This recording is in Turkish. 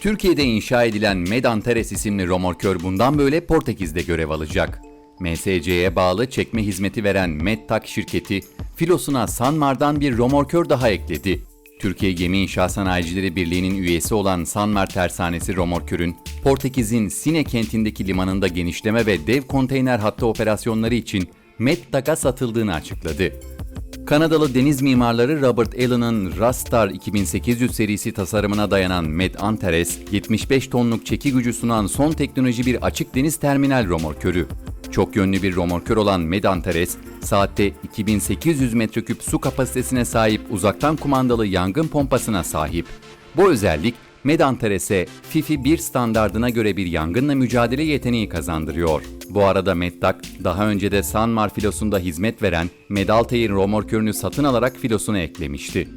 Türkiye'de inşa edilen Medanteres isimli romorkör bundan böyle Portekiz'de görev alacak. MSC'ye bağlı çekme hizmeti veren Medtak şirketi, filosuna Sanmar'dan bir romorkör daha ekledi. Türkiye Gemi İnşaat Sanayicileri Birliği'nin üyesi olan Sanmar Tersanesi romorkörün, Portekiz'in Sine kentindeki limanında genişleme ve dev konteyner hattı operasyonları için Medtak'a satıldığını açıkladı. Kanadalı deniz mimarları Robert Allen'ın Rastar 2800 serisi tasarımına dayanan Med Antares, 75 tonluk çeki gücü sunan son teknoloji bir açık deniz terminal romorkörü. Çok yönlü bir romorkör olan Med Antares, saatte 2800 metreküp su kapasitesine sahip uzaktan kumandalı yangın pompasına sahip. Bu özellik Med Antares'e FIFI 1 standardına göre bir yangınla mücadele yeteneği kazandırıyor. Bu arada Medtak, daha önce de Sanmar filosunda hizmet veren Medaltair romorkörünü satın alarak filosuna eklemişti.